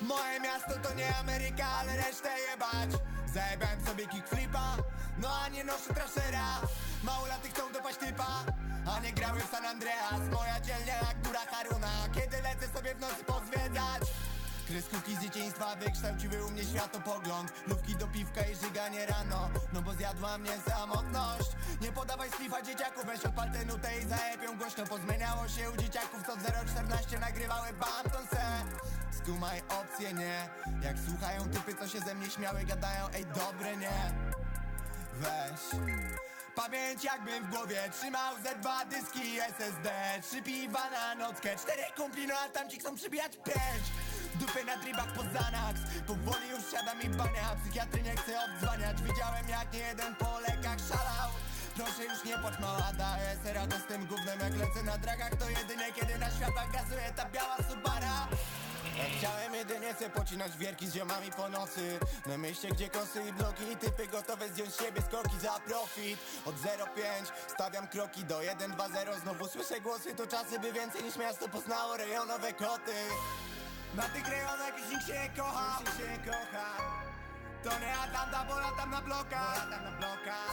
Moje miasto to nie Ameryka, ale resztę jebać. Zajebałem sobie kickflipa, no a nie noszę traszera Małolaty chcą dopaść typa, a nie grały w San Andreas. Moja dzielnia jak góra Haruna, kiedy lecę sobie w nocy pozwiedzać? Kreskówki z dzieciństwa wykształciły u mnie światopogląd. Lówki do piwka i żyganie rano No bo zjadła mnie samotność. Nie podawaj slifa dzieciaków, weź odpal tę nutę i zajepią głośno. Pozmieniało się u dzieciaków, co w 014 nagrywały Bampton se Skumaj opcje, nie? Jak słuchają typy, co się ze mnie śmiały Gadają, ej dobre, nie? Weź. Pamięć jakbym w głowie trzymał Z2 dyski SSD Trzy piwa na nockę, cztery kumpli, no a tamci chcą przybijać pięć. Dupy na dribach po Xanax Powoli już siada mi bania Psychiatry nie chce obdzwaniać. Widziałem jak nie jeden po lekach szalał. Proszę już nie płacz mała Daję se z tym gównem Jak lecę na dragach to jedynie kiedy jedynie se pocinać wierki z ziomami po nocy. Na mieście gdzie kosy i bloki i typy gotowe zdjąć siebie skoki za profit. Od 0,5 stawiam kroki do 1,2,0 Znowu słyszę głosy, to czasy by więcej niż miasto poznało rejonowe koty. Na tych rejonach już nikt się kocha. Nikt się kocha. To nie Atlanta, bo latam na blokach. Latam na blokach.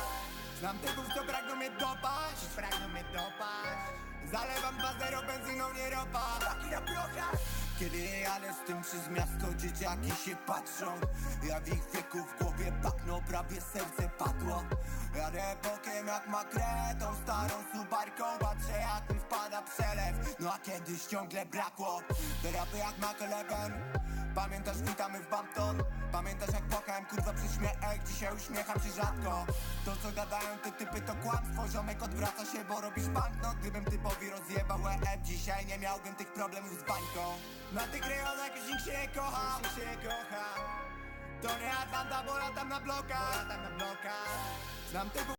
Znam typów, co pragną mnie dopaść. Pragną mnie dopaść. Zalewam 2-0 benzyną, nie ropa. Taki na blokach kiedy jadę z tym przez miasto, dzieciaki się patrzą. Ja w ich wieku w głowie bakno, prawie serce padło. Jadę bokiem jak makretą, starą subarką Patrzę jak mi wpada przelew, no a kiedyś ciągle brakło Terapy jak McEleven Pamiętasz, witamy w Bampton? Pamiętasz jak płakałem kurwa przy śmiech Dzisiaj uśmiecham się rzadko. To co gadają te typy to kłamstwo. Ziomek odwraca się, bo robisz banknot. Gdybym typowi rozjebał Dzisiaj nie miałbym tych problemów z bańką. Na tych rejonach już nikt się nie kocha. Już się kocha. To nie Atlanta, bo latam na blokach. Latam na blokach. Znam typów